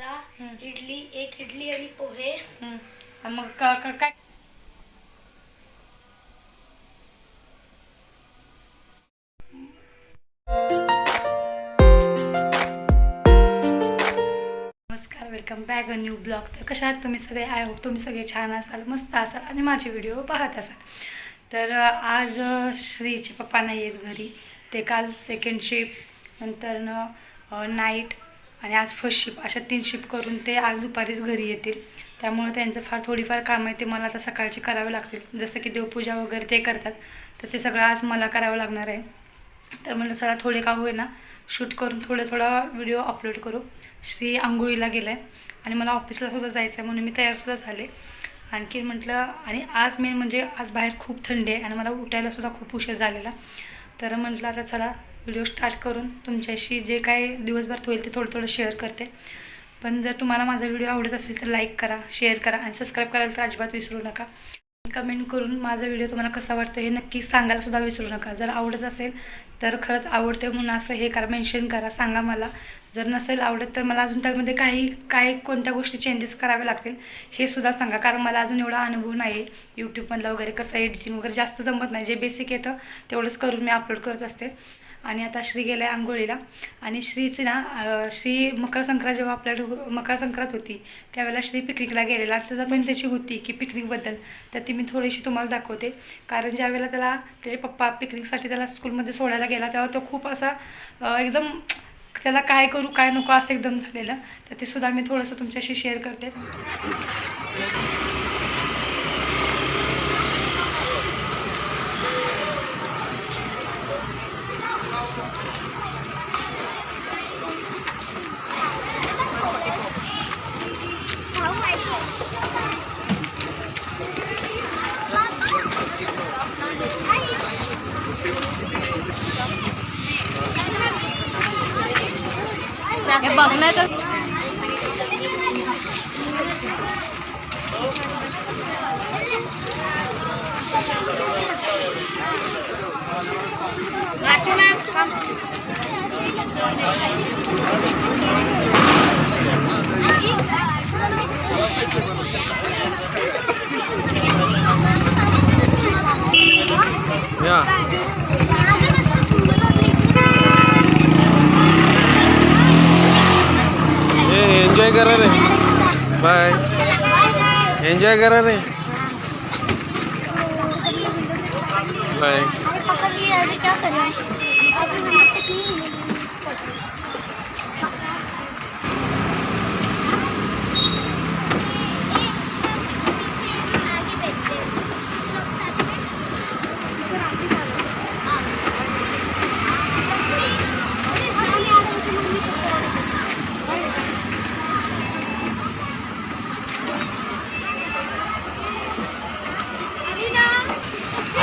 मला इडली एक इडली आणि पोहे. मग काय? नमस्कार welcome back a new blog तर कशा आहात तुम्ही सगळे? आय होप तुम्ही सगळे छान असाल मस्त असाल आणि माझे व्हिडिओ पाहत असाल. तर आज श्रीचे पप्पा नाही आहेत घरी. ते काल सेकंड शिफ्ट नंतर नाईट आणि आज फर्स्ट शिफ्ट अशा तीन शिफ्ट करून ते आज दुपारीच घरी येतील. त्यामुळे त्यांचं फार थोडीफार काम आहे ते मला आता सकाळची करावे लागतील. जसं की देवपूजा वगैरे ते करतात तर ते सगळं आज मला करावं लागणार आहे. तर म्हणलं चला थोडे का होईना शूट करून थोडं थोडा व्हिडिओ अपलोड करू. श्री आंघोळीला गेला आहे आणि मला ऑफिसला सुद्धा जायचं आहे म्हणून मी तयारसुद्धा झाले. आणखी म्हटलं आणि आज मेन म्हणजे आज बाहेर खूप थंडी आहे आणि मला उठायलासुद्धा खूप उशीर झालेला. तर म्हटलं आता चला व्हिडिओ स्टार्ट करून तुमच्याशी जे काय दिवसभर होईल ते थोडं थोडं शेअर करते. पण जर तुम्हाला माझा व्हिडिओ आवडत असेल तर लाईक करा शेअर करा आणि सबस्क्राईब करायला तर अजिबात विसरू नका. कमेंट करून माझा व्हिडिओ तुम्हाला कसा वाटतो हे नक्की सांगायलासुद्धा विसरू नका. जर आवडत असेल तर खरंच आवडते म्हणून असं हे करा मेन्शन करा सांगा मला. जर नसेल आवडत तर मला अजून त्यामध्ये काही काय कोणत्या गोष्टी चेंजेस करावे लागतील हे सुद्धा सांगा. कारण मला अजून एवढा अनुभव नाही आहे यूट्यूबमधला वगैरे कसं एडिटिंग वगैरे जास्त जमत नाही. जे बेसिक येतं तेवढंच करून मी अपलोड करत असते. आणि आता श्री गेला आहे आंघोळीला. आणि श्रीचे ना श्री मकर संक्रांत जेव्हा आपल्या मकर संक्रांत होती त्यावेळेला श्री पिकनिकला गेलेला. त्याचा पण त्याची होती की पिकनिकबद्दल तर ती मी थोडीशी तुम्हाला दाखवते. कारण ज्यावेळेला त्याला त्याचे पप्पा पिकनिकसाठी त्याला स्कूलमध्ये सोडायला गेला तेव्हा तो खूप असा एकदम त्याला काय करू काय नको असं एकदम झालेलं. तर ते सुद्धा मी थोडंसं तुमच्याशी शेअर करते. बघण्याचं या ए एन्जॉय करा रे. बाय. एन्जॉय करा रे. बाय.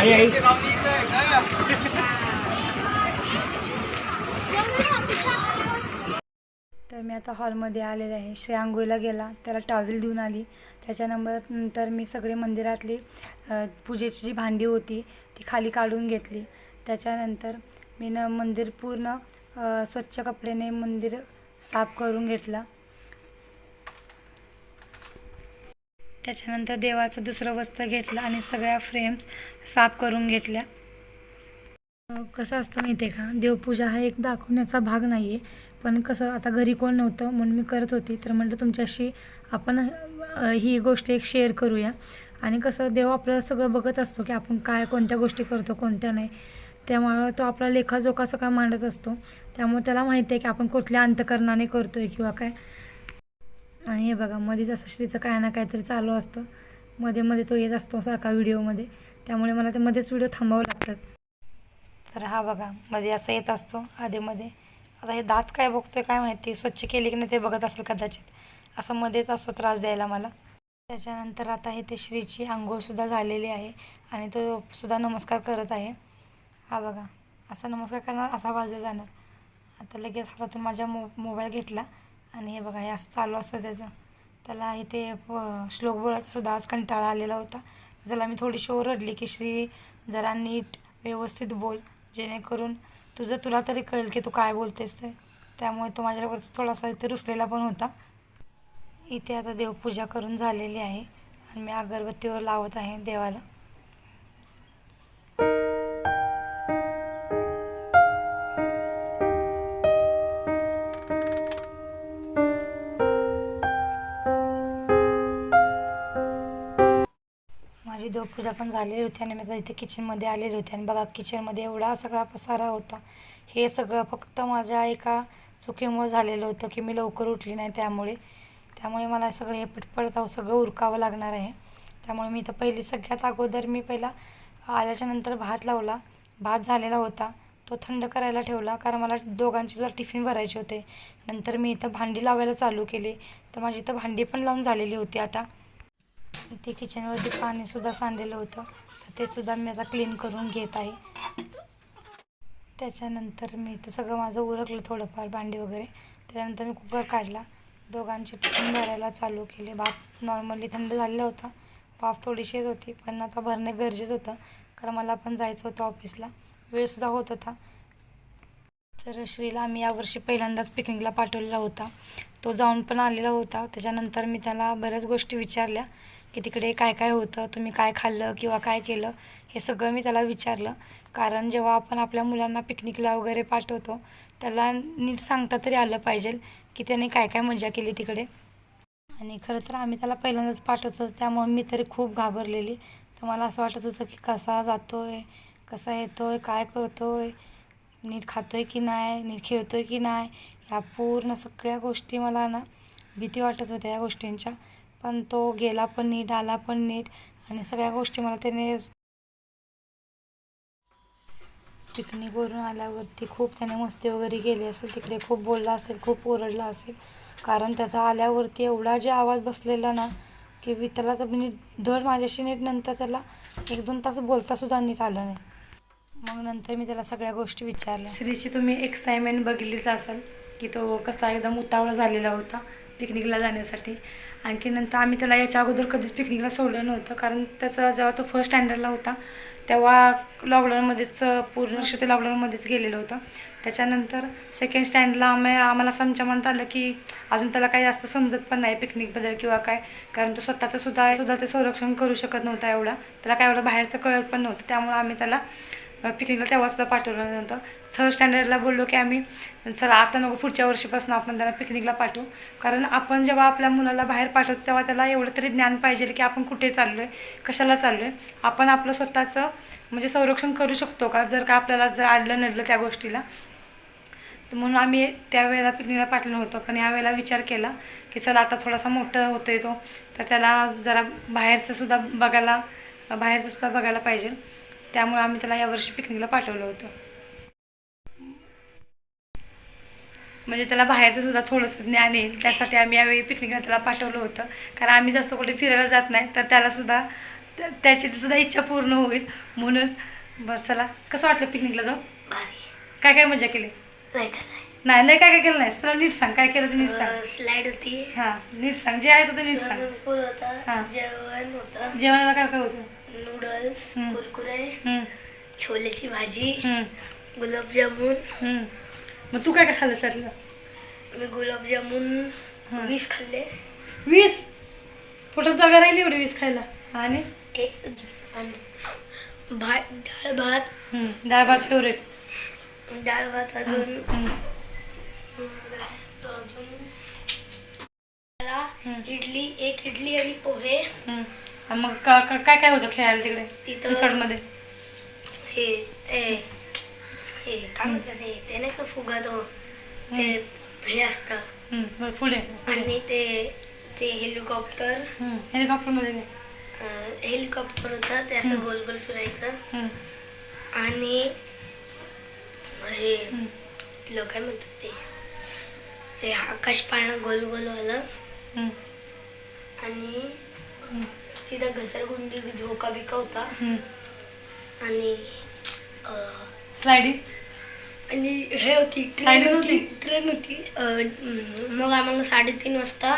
पापा की तर मी आता हॉलमध्ये आलेले आहे. श्री आंघोळीला गेला. त्याला टॉवेल देऊन आली. त्याच्यानंतर नंतर मी सगळे मंदिरातली पूजेची जी भांडी होती ती खाली काढून घेतली. त्याच्यानंतर मी न मंदिर पूर्ण स्वच्छ कपड्याने मंदिर साफ करून घेतला. त्याच्यानंतर देवाचं दुसरं वस्त्र घेतलं आणि सगळ्या फ्रेम्स साफ करून घेतल्या. कसं असतं माहिती आहे का? देवपूजा हा एक दाखवण्याचा भाग नाही आहे पण कसं आता घरी कोण नव्हतं म्हणून मी करत होती. तर म्हटलं तुमच्याशी आपण ही गोष्ट एक शेअर करूया. आणि कसं देव आपलं सगळं बघत असतो की आपण काय कोणत्या गोष्टी करतो कोणत्या नाही. त्यामुळं तो आपला लेखाजोखा सगळा मांडत असतो. त्यामुळे त्याला माहिती आहे की आपण कुठल्या अंतकरणाने करतो आहे किंवा काय. आणि हे बघा मध्येच असं श्रीचं काय ना काहीतरी चालू असतं. मध्ये मध्ये तो येत असतो सारखा व्हिडिओमध्ये त्यामुळे मला ते मध्येच व्हिडिओ थांबावं लागतात. तर हा बघा मध्ये असं येत असतो आधीमध्ये आता हे दात काय बघतोय काय माहिती स्वच्छ केली की नाही ते बघत असेल कदाचित. असं मध्येच असतो त्रास द्यायला मला. त्याच्यानंतर आता हे ते श्रीची आंघोळसुद्धा झालेली आहे आणि तो सुद्धा नमस्कार करत आहे. हा बघा असा नमस्कार करणार असा बाजू जाणार. आता लगेच हातातून माझ्या मो मोबाईल घेतला. आणि हे बघा हे असं चालू असतं त्याचं. त्याला इथे श्लोक बोलायचा सुद्धा आज कंटाळा आलेला होता. त्याला मी थोडीशी ओरडली की श्री जरा नीट व्यवस्थित बोल. जेणेकरून तुझं तुला तरी कळेल की तू काय बोलतेस ते. त्यामुळे तो माझ्यावरती थोडासा इथे रुसलेला पण होता. इथे आता देवपूजा करून झालेली आहे. आणि मी अगरबत्तीवर लावत आहे देवाला. माझी देवपूजा पण झालेली होती आणि मी इथे किचनमध्ये आलेली होती. आणि बघा किचनमध्ये एवढा सगळा पसारा होता. हे सगळं फक्त माझ्या एका चुकीमुळे झालेलं होतं की मी लवकर उठली नाही त्यामुळे. त्यामुळे मला सगळं हे पटपट सगळं उरकावं लागणार आहे. त्यामुळे मी इथं पहिली सगळ्यात अगोदर मी पहिला आल्याच्यानंतर भात लावला. भात झालेला होता. तो थंड करायला ठेवला कारण मला दोघांची सुद्धा टिफिन भरायचे होते. नंतर मी इथं भांडी लावायला चालू केली. तर माझी इथं भांडी पण लावून झालेली होती आता. इथे किचनवरती पाणीसुद्धा सांडलेलं होतं. तर ते सुद्धा मी आता क्लीन करून घेत आहे. त्याच्यानंतर मी इथं सगळं माझं उरकलं थोडंफार भांडी वगैरे. त्याच्यानंतर मी कुकर काढला. दोघांचे टिफिन भरायला चालू केले. भात नॉर्मली थंड झालेला होता. वाफ थोडीशीच होती. पण आता भरणं गरजेचं होतं. कारण मला पण जायचं होतं ऑफिसला वेळसुद्धा होत होता. तर श्रीला आम्ही यावर्षी पहिल्यांदाच पिकनिकला पाठवलेला होता. तो जाऊन पण आलेला होता. त्याच्यानंतर मी त्याला बऱ्याच गोष्टी विचारल्या की तिकडे काय काय होतं तुम्ही काय खाल्लं किंवा काय केलं हे सगळं मी त्याला विचारलं. कारण जेव्हा आपण आपल्या मुलांना पिकनिकला वगैरे पाठवतो त्याला नीट सांगता तरी आलं पाहिजे की त्याने काय काय मजा केली तिकडे. आणि खरं तर आम्ही त्याला पहिल्यांदाच पाठवतो. त्यामुळे मी तरी खूप घाबरलेली. तर मला असं वाटत होतं की कसा जातो आहे कसा येतो आहे काय करतो आहे नीट खातोय की नाही नीट खेळतोय की नाही ह्या पूर्ण सगळ्या गोष्टी मला ना भीती वाटत होत्या या गोष्टींच्या. पण तो गेला पण नीट आला पण नीट आणि सगळ्या गोष्टी मला त्याने पिकनिकवरून आल्यावरती खूप त्याने मस्ती वगैरे केली असेल तिकडे खूप बोलला असेल खूप ओरडला असेल. कारण त्याचा आल्यावरती एवढा जे आवाज बसलेला ना की मी त्याला तर म्हणजे धड माझ्याशी नीट नंतर त्याला एक दोन तास बोलतासुद्धा नीट आलं नाही. मग नंतर मी त्याला सगळ्या गोष्टी विचारल्या. श्रीची तुम्ही एक्साइटमेंट बघितलीच असाल की तो कसा एकदम उतावळा झालेला होता पिकनिकला जाण्यासाठी. आणखी नंतर आम्ही त्याला याच्या अगोदर कधीच पिकनिकला सोडलं नव्हतं कारण त्याचा जेव्हा तो फर्स्ट स्टँडर्डला होता तेव्हा लॉकडाऊनमध्येच पूर्ण वर्ष ते लॉकडाऊनमध्येच गेलेलं होतं. त्याच्यानंतर सेकंड स्टँडला आम्ही आम्हाला समजा म्हणता आलं की अजून त्याला काही जास्त समजत पण नाही पिकनिकबद्दल किंवा काय कारण तो स्वतःचं सुद्धा सुद्धा ते संरक्षण करू शकत नव्हता एवढा. त्याला काय एवढं बाहेरचं कळत पण नव्हतं त्यामुळे आम्ही त्याला पिकनिकला तेव्हा सुद्धा पाठवलं नव्हतं थर्ड स्टँडर्डला बोललो की आम्ही चला आता नको पुढच्या वर्षीपासून आपण त्याला पिकनिकला पाठवू. कारण आपण जेव्हा आपल्या मुलाला बाहेर पाठवतो तेव्हा त्याला एवढं तरी ज्ञान पाहिजे की आपण कुठे चाललो आहे कशाला चाललो आहे आपण आपलं स्वतःचं म्हणजे संरक्षण करू शकतो का? जर का आपल्याला जर आडलं नडलं त्या गोष्टीला. तर म्हणून आम्ही त्यावेळेला पिकनिकला पाठवलं होतं पण यावेळेला विचार केला की चला आता थोडासा मोठा आहे तो. तर त्याला जरा बाहेरचंसुद्धा बघायला बाहेरचंसुद्धा बघायला पाहिजे. त्यामुळे आम्ही त्याला यावर्षी पिकनिकला पाठवलं होतं. म्हणजे त्याला बाहेरचं सुद्धा थोडंसं ज्ञान येईल. त्यासाठी आम्ही यावेळी पिकनिकला त्याला पाठवलं होतं. कारण आम्ही जास्त कुठे फिरायला जात नाही तर त्याला सुद्धा त्या- त्याची सुद्धा इच्छा पूर्ण होईल. म्हणून बस चला कसं वाटलं पिकनिकला जाऊ काय काय मजा केली? नाही नाही. काय काय केलं नाही. चला नीट सांग. काय केलं ते नीट सांग. स्लाइड होती. हां नीट सांग. जे आहे ते नीट सांग. जेवण होतं. जेवणाला काय काय होतं? नूडल्स हम्म. कुरकुरे हम्म, छोलेची भाजी हम्म, गुलाबजामुन हम्म. मग तू काय काय खाल्लं सरलं मी गुलाबजामुन. वीस खाल्ले. वीस? पोटात जागा राहिली एवढी वीस खायला. आणि? एक आणि भात डाळ भात. हम्म, डाळ भात फेवरेट डाळ भात अजून. अजून. मला हम्म. इडली एक इडली आणि पोहे. मग का- का- काय काय होतं खेळायला तिकडे? तिथं- रिसॉर्टमध्ये? हे ते हे काय म्हणतात ते ते नाही का फुगा तो ते हे असतं. हम्म, बरं पुढे पुढे. आणि ते ते हेलिकॉप्टर. हम्म, हेलिकॉप्टरमध्ये काय? हेलिकॉप्टर होतं ते असं. गोल गोल फिरायचं. हम्म, आणि हे हम्म, तिला काय म्हणतात ते? ते आकाश पाळणं गोल गोलवालं. हम्म, आणि तिथं घसरगुंडी झोका बिका होता. आणि स्लायडिंग आणि हे होती Sliding ट्रेन होती? होती? ट्रेन होती. अं, मग आम्हाला साडेतीन वाजता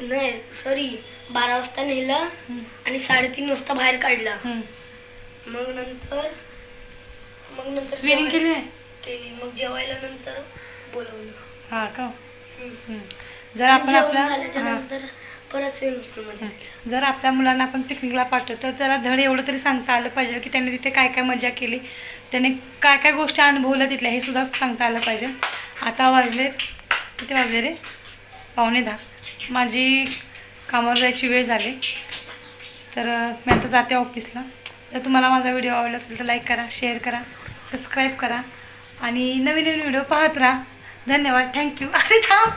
नाही सॉरी बारा वाजता नेलं आणि साडेतीन वाजता बाहेर काढलं. मग नंतर मग नंतर स्विमिंग जेवाय- केली नाही? केली. मग जेवायला नंतर बोलवलं. हा का? हम्म. जर आपण जेवण आपल्या झाल्याच्या हां. नंतर परत स्विमिंग जर आपल्या मुलांना आपण पिकनिकला पाठवतो तर त्याला धड एवढं तरी सांगता आलं पाहिजे की त्यांनी तिथे काय काय मजा केली. त्याने काय काय गोष्टी अनुभवल्या तिथल्या हे सुद्धा सांगता आलं पाहिजे. आता वाजले किती वाजले रे? पावणे दहा. माझी कामावर जायची वेळ झाली. तर मी आता जाते ऑफिसला जर तुम्हाला माझा व्हिडिओ आवडला असेल तर लाईक करा शेअर करा सबस्क्राईब करा. आणि नवीन नवीन व्हिडिओ पाहत राहा. धन्यवाद. थँक्यू अरे थांब.